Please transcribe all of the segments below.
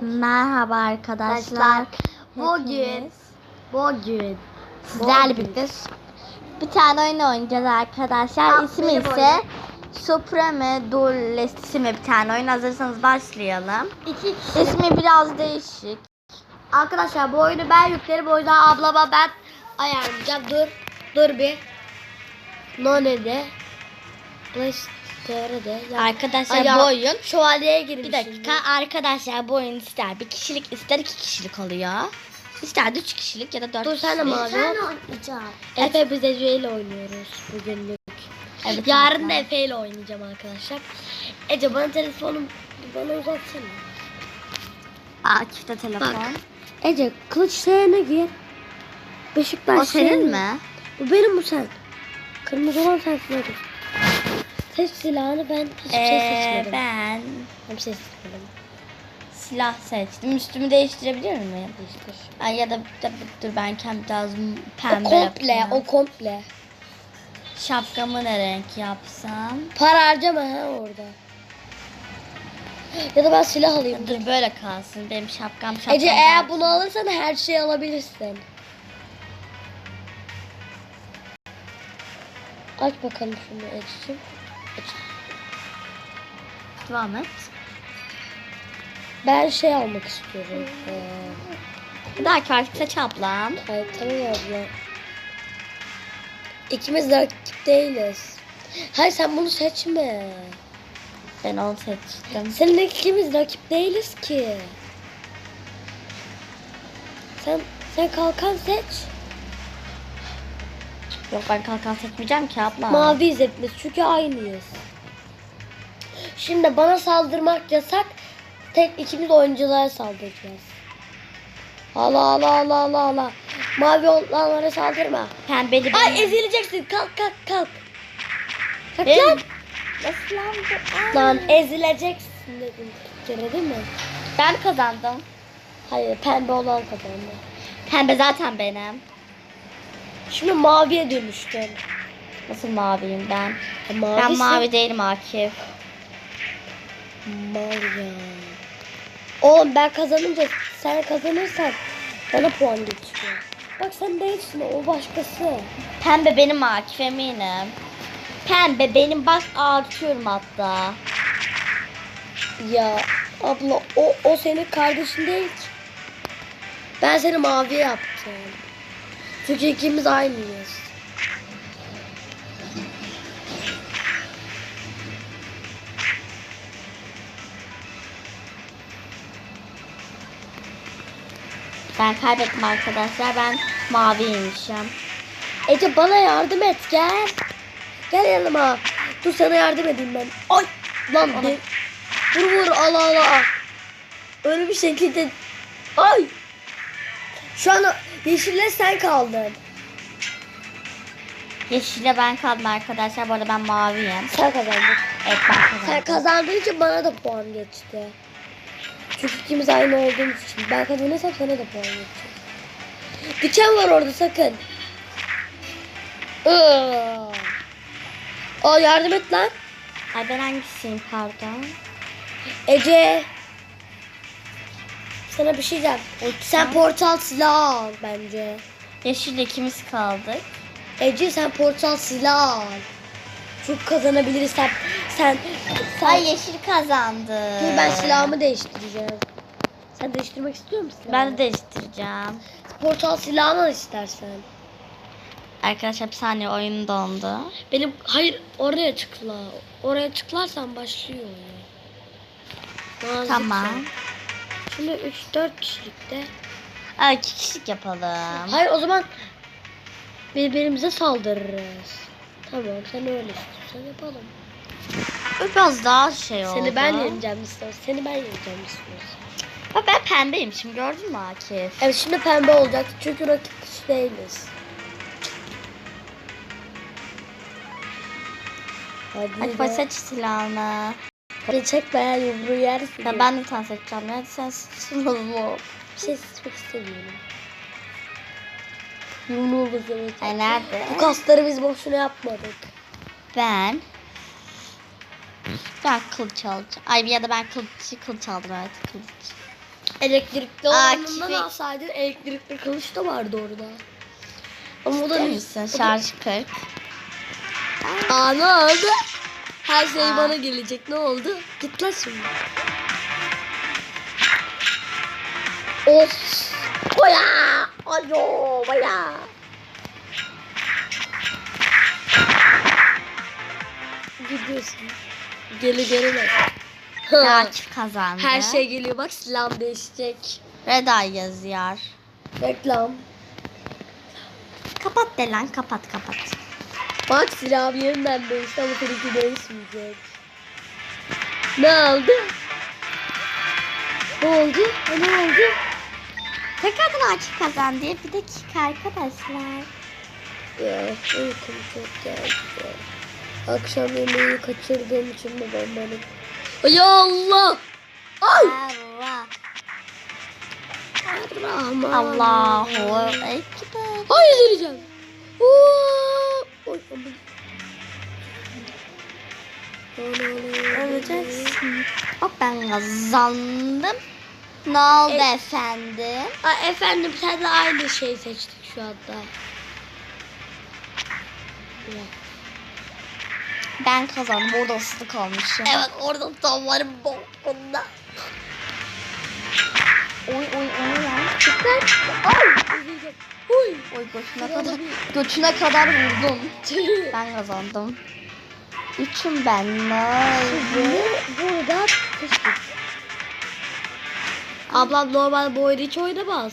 Merhaba arkadaşlar. Bugün bugün sizlerle birlikte bir tane oyun oynayacağız arkadaşlar. Aa, İsmi benim ise. Supreme Duelist isimli bir tane oyun. Hazırsanız başlayalım. iki kişi. İsmi biraz değişik. Arkadaşlar bu oyunu ben yüklerim. O yüzden ablama ben ayarlayacağım. Dur. Dur bir. No ne de? PlayStation'da de. Arkadaşlar Ay bu oyun Şövalyeye girmiş. bir dakika arkadaşlar bu oyun ister bir kişilik ister iki kişilik oluyor. İster üç kişilik ya da dört Dur sen de kişilik. mavi. Efe biz Ece ile oynuyoruz bugünlük. Evet, Yarın da. Efe ile oynayacağım arkadaşlar. Ece bana telefonum bana uzatsana. Aa çifte telefon. Bak. Ece kılıç seyene gir. Beşiktaş O senin mi? Bu benim bu sen. Kırmızı olan sensin hadi. Seç silahını ben hiçbir şey Ee, seçmedim. ben Ben bir şey seçmedim. silah seçtim. Üstümü değiştirebilir miyim? Değiştir. Ay ya da, da dur ben kendi O pembe komple, yapayım. o komple. Şapkamı ne renk yapsam? Para harcama ha orada. Ya da ben silah alayım. Dur böyle kalsın. Benim şapkam şapkam. Ece eğer bunu alırsan her şeyi alabilirsin. Aç bakalım şunu Ece'ciğim. Devam et. Ben şey almak istiyorum. Ee, artık seç ablam. Ay tamam abla. İkimiz de rakip değiliz. Hayır sen bunu seçme. Ben onu seçtim. Seninle ikimiz rakip değiliz ki. Sen sen kalkan seç. Yok ben kalkan seçmeyeceğim ki abla. Mavi hepimiz çünkü aynıyız. Şimdi bana saldırmak yasak. Tek ikimiz oyunculara saldıracağız. Allah Allah Allah Allah Allah. Mavi olanlara saldırma. Pembeli benim. Ay ezileceksin. Kalk kalk kalk. Kalk Benim. lan. Nasıl lan bu? Ay. Lan ezileceksin dedim. Kere değil mi? Ben kazandım. Hayır pembe olan kazandı. Pembe zaten benim. Şimdi maviye dönüştüm. Nasıl maviyim ben? Ben Mavisin. mavi değilim Akif. Mal ya. Oğlum ben kazanınca sen kazanırsan bana puan geçiyor. Bak sen değilsin o başkası. Pembe benim Akif eminim. Pembe benim bak artıyorum hatta. Ya abla o, o senin kardeşin değil ki. Ben seni mavi yaptım. Çünkü ikimiz aynıyız. Ben kaybettim arkadaşlar. Ben maviymişim. Ece bana yardım et gel. Gel yanıma. Dur sana yardım edeyim ben. Ay lan de- Vur vur al al al. Öyle bir şekilde. Ay. Şu an yeşille sen kaldın. Yeşile ben kaldım arkadaşlar. Bu arada ben maviyim. Sen kazandın. Evet ben kazandım. Sen kazandığın için bana da puan geçti. Çünkü ikimiz aynı olduğumuz için. Ben kazanırsam sana da puan geçecek. Diken var orada sakın. Aa yardım et lan. Ay ben hangisiyim pardon? Ece. Sana bir şey diyeceğim. Sen portal silah al bence. Yeşille ikimiz kaldık. Ece sen portal silah al. Çok kazanabiliriz sen. Sen, sen Ay yeşil kazandı. Dur ben silahımı değiştireceğim. Sen değiştirmek istiyor musun? Ben de değiştireceğim. Portal silahını al istersen. Arkadaşlar bir saniye oyun dondu. Benim hayır oraya tıkla. Oraya tıklarsan başlıyor. Nazikçe. Tamam. Şimdi 3-4 kişilikte. Ay iki kişilik yapalım. Hayır o zaman birbirimize saldırırız. Tamam sen öyle istiyorsan yapalım. Biraz daha şey oldu. Seni ben yeneceğim istiyorsan. Seni ben yeneceğim istiyorsan. Bak ben pembeyim şimdi gördün mü Akif? Evet şimdi pembe olacak çünkü rakip kişi değiliz. Hadi, Hadi seç silahını. Çek be yumruğu yersin. Ya ben de bir tane seçeceğim. Ya sen oğlum. bir şey seçmek istemiyorum. Yumruğumuzu evet. Ay nerede? Bu kasları biz boşuna yapmadık. Ben ben kılıç alacağım. Ay ya da ben kılıç, kılıç aldım evet kılıç. Elektrikli olanından alsaydın elektrikli kılıç da vardı orada. Ama o da misin? Şarj 40. Aa ne oldu? Her şey Aa. bana gelecek. Ne oldu? Git lan şimdi. Of. Oya. Ayo. Baya. Gidiyorsun. Geri gelemez. Ha. Akif kazandı. Her şey geliyor. Bak silah değişecek. Eye yazıyor. Reklam. Kapat de lan kapat kapat. Bak silahım yeniden değişti ama seninki değişmeyecek. Ne oldu? Ne oldu? Ne oldu? Tekrardan Akif kazandı. Bir dakika arkadaşlar. Ya uykum çok geldi. Akşam yemeği kaçırdığım için babam bana... Ay Allah! Ay! Allah. Rahman. Allahu Ekber. Hayır vereceğim. Oo! Ana. Öleceksin. Bak ben kazandım. Ne oldu E- efendim? Aa, efendim sen de aynı şey seçtik şu anda. Ben kazandım. Orada ıslık olmuşum. Evet orada damarım bokunda. Oy Çıkar. Ay. Üzüleceğim. Uy. Oy göçüne kadar. Göçüne kadar vurdum. Ben kazandım. Üçüm ben. Ne oldu? Bu burada kıştık. Ablam normal bu oyunu hiç oynamaz.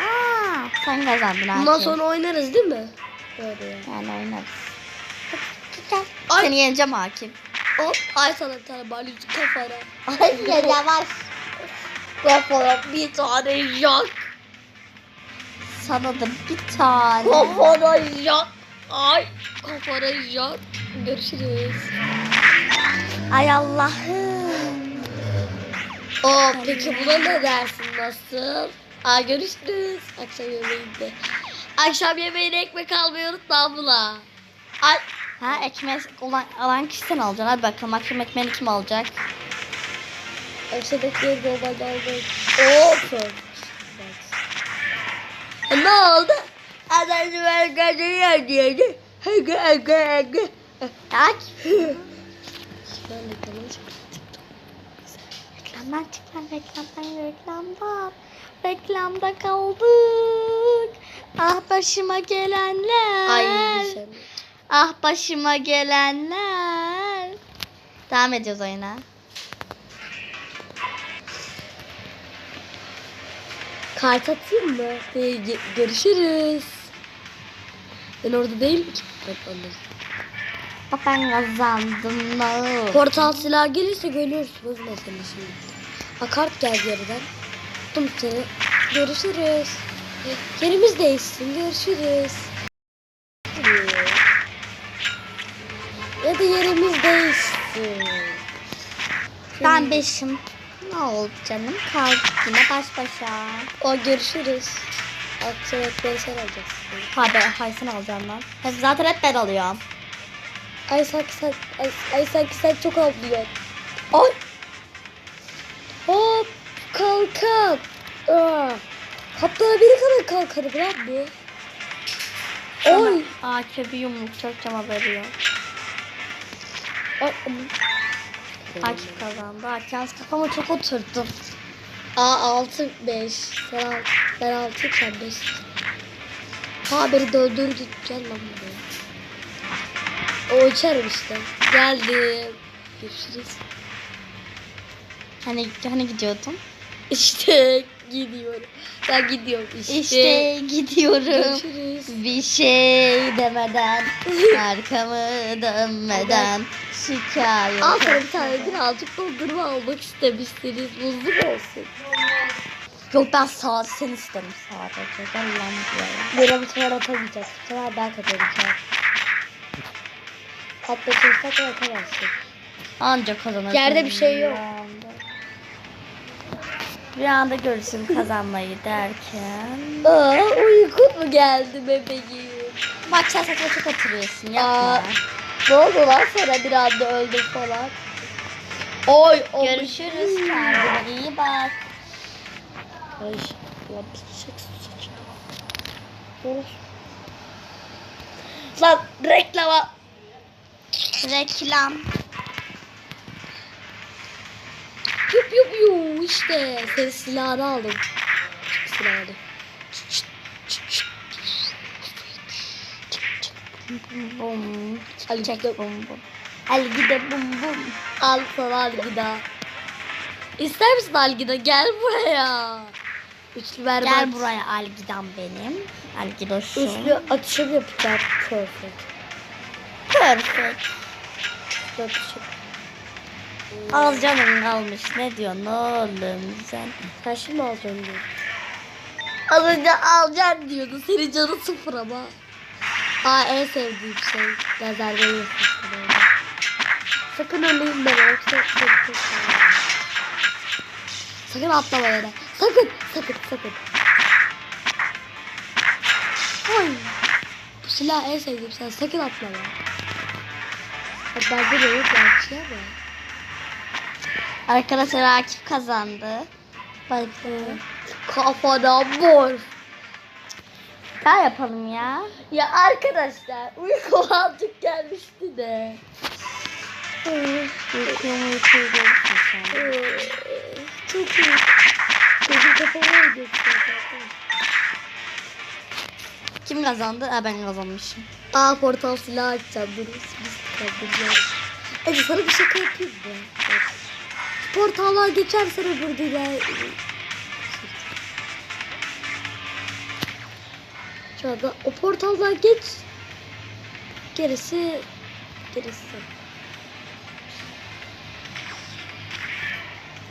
Aa, sen kazandın Bundan Akif. sonra oynarız değil mi? Ya. Yani oynarız. Gel. Ay. Seni yeneceğim Akif. Hop. Ay sana bir tane balıcı kafana. Hayır yavaş. Kafana bir tane yak. Sana da bir tane. Kafana yak. Ay. Kafana yak. Görüşürüz. Ay Allah'ım. Oo, peki buna ne dersin nasıl? Aa, görüşürüz. Akşam yemeğinde. Akşam yemeğine ekmek almayı unutma abla. Ay. Ha ekmek olan, alan kişi sen alacaksın. Hadi bakalım akşam ekmeğini kim alacak? Akşamdaki normalde aldım. Hop. Ne oldu? Adam ben kaçıyor diyedi. Hege hege hege. Akif. Ben de kalmış. Reklamdan çık lan reklamdan reklamdan. Reklamda kaldık. Ah başıma gelenler. Ay sen. Ah başıma gelenler. Devam ediyoruz oyuna. Kart atayım mı? Ee, ge- görüşürüz. Ben orada değilim ki. Evet, anladım. Bak ben kazandım. Portal silah gelirse görürsün. O zaman seni şimdi. Ha kart geldi yerden. Tuttum seni. Görüşürüz. Yerimiz değişsin. Görüşürüz. Ya da yerimiz değişsin. Ben beşim. Ne oldu canım? Kaldık yine baş başa. O görüşürüz. Akşam ekmeği sen alacaksın. Hadi hay sen alacaksın lan. Hep zaten hep ben alıyorum. Ay sanki sen, ay, ay sanki sen çok avlıyorsun. Ay. Hop kalkan. Aa. Hatta biri kadar kalkanı bırak bu. Oy. Aa bir yumruk çökeceğim haberi yok. Ay. Akif kazandı. Akif kafama çok oturdu. Aa 6 5. Sen. Ben 6 sen 5. Ha beni döndürdün. Gel lan buraya. O içerim işte. Geldim. Görüşürüz. Hani hani gidiyordum. İşte gidiyorum. Ben gidiyorum işte. İşte gidiyorum. Görüşürüz. Bir şey demeden, arkamı dönmeden şikayet. Al sana bir tane birazcık dondurma almak istemişsiniz. Buzlu olsun? Yok ben sağ sen isterim sadece. Gel lan buraya. Bana bu sefer atamayacağız. Bu sefer ben kazanacağım. Atlatırsak da atamazsın. Ancak kazanırsın. Yerde bir şey yok. Bir anda. Bir anda görürsün kazanmayı derken. Aa uykun mu geldi bebeğim? Bak sen saçma çok oturuyorsun Aa, yapma. ne oldu lan sana bir anda öldüm falan. Oy oy. Görüşürüz kendine iyi bak. Ay, çek saçını. Of. Lan reklama. Reklam. Yup yup işte. Senin silahını aldım. Silahını. Bum bum. Al Çek gide, bum bum. El gide bum bum. al sana algida. İster misin algida? Gel buraya. Üçlü ver Gel buraya Algidam benim. Algidoşum. Üçlü atışım yapacağım. Perfect. Perfect. Atışım. Al canın kalmış. Ne diyorsun oğlum sen? Sen şimdi alacaksın diyor. Az önce alacaksın diyordu. Senin canı sıfır ama. Aa en sevdiğim şey. Lazer veriyorsun. Sakın öleyim ben. Yoksa çok Sakın atlama yere. Sakın. Sakın. Sakın. Oy. Bu silah en sevdiğim silah. Sakın atlama. Bende de yok gerçi ama. Arkadaşlar Akif kazandı. Bak. Kafana mor. Daha yapalım ya. Ya arkadaşlar uyku aldık gelmişti de. Sen. Ee, Çok iyi. Gözüm kafama oynuyor. Kim kazandı? Ha ben kazanmışım. Aa portal silah açacağım. Dur biz kaldıracağız. Ece sana bir şaka yapayım mı? Bak. Portallar geçersen öbür dünya. Şu anda o portallar geç. Gerisi gerisi.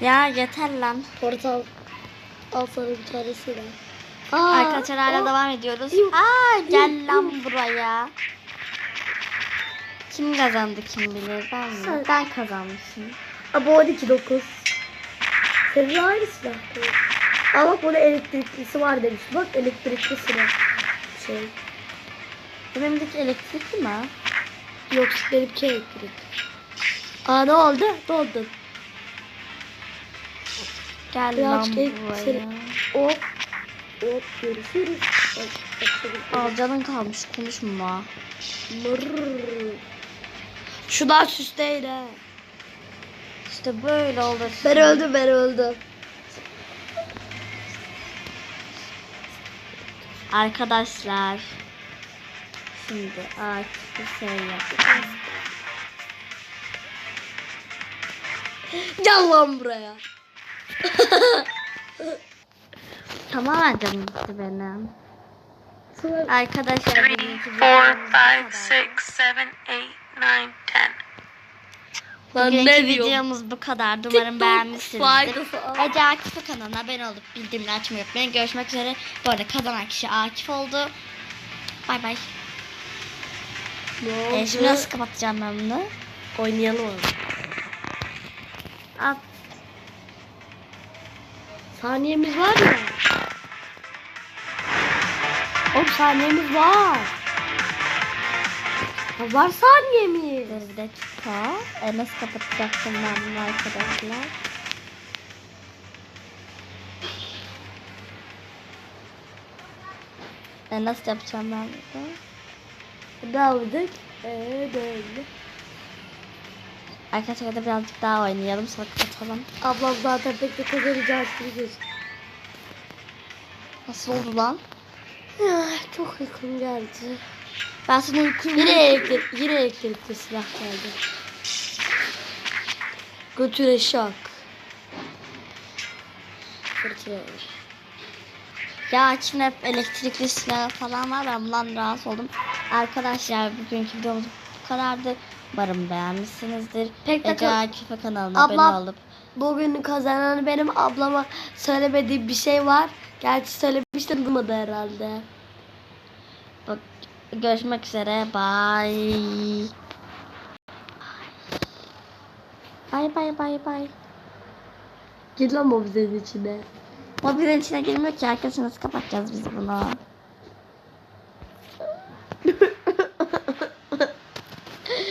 Ya yeter lan. Portal al sana bir tanesi de. Aa, Arkadaşlar hala o- devam ediyoruz. Yok, Aa gel yok, lan buraya. Kim kazandı kim bilir ben mi? Sen. Ben kazanmışım. Ama 12 9. Senin aynı silah. Aa bak burada elektriklisi var demiş. Bak elektrikli silah. Şey. Benimdeki elektrikli mi? Yok benimki elektrik. Aa ne oldu? Ne oldu? Gel Birazcık lan buraya. Hop. Hop görüşürüz. Aa canın kalmış konuşma. Mırrrr. Şundan süsleyin ha. İşte böyle olur. Ben öldüm ben öldüm. Arkadaşlar. Şimdi artık bir şey yapacağız. Gel lan buraya. Tamamen canım gitti benim. Arkadaşlar 3, 4, 5, 6, 7, 8, 9, 10. Lan Bugünkü ne videomuz bu kadar. Umarım TikTok beğenmişsinizdir. Ece Akif'e kanalına abone olup bildirimleri açmayı unutmayın. Görüşmek üzere. Bu arada kazanan kişi Akif oldu. Bay bay. Ne oldu? şimdi nasıl kapatacağım ben bunu? Oynayalım abi. Al. Saniyemiz var ya. Oğlum saniyemiz var. Ya var saniyemiz. Dur bir dakika. Ee, nasıl kapatacaktım ben bunu arkadaşlar? Ee, nasıl yapacağım ben bunu? Ne aldık? Ee, böyle. Arkadaşlar hadi birazcık daha oynayalım sonra kapatalım. Ablam zaten pek de kazanacak gibi gözüküyor. Nasıl oldu lan? Ah, Çok uykum geldi. Ben sana uykuyu Yine elektrik, yine elektrikli silah geldi. Götüre şak. Fırtına. Ya içinde hep elektrikli silah falan var. Ben bundan rahatsız oldum. Arkadaşlar bugünkü videomuz bu kadardı. Umarım beğenmişsinizdir. Pek Ece Akif'e kanalına Abla- abone olup Bugün kazananı benim ablama söylemediğim bir şey var. Gerçi söylemiştim duymadı herhalde. bak, görüşmek üzere. Bye. Bye bye bye bye. Gir lan mobizenin içine. Mobilin içine girmiyor ki arkadaşlar nasıl kapatacağız biz bunu?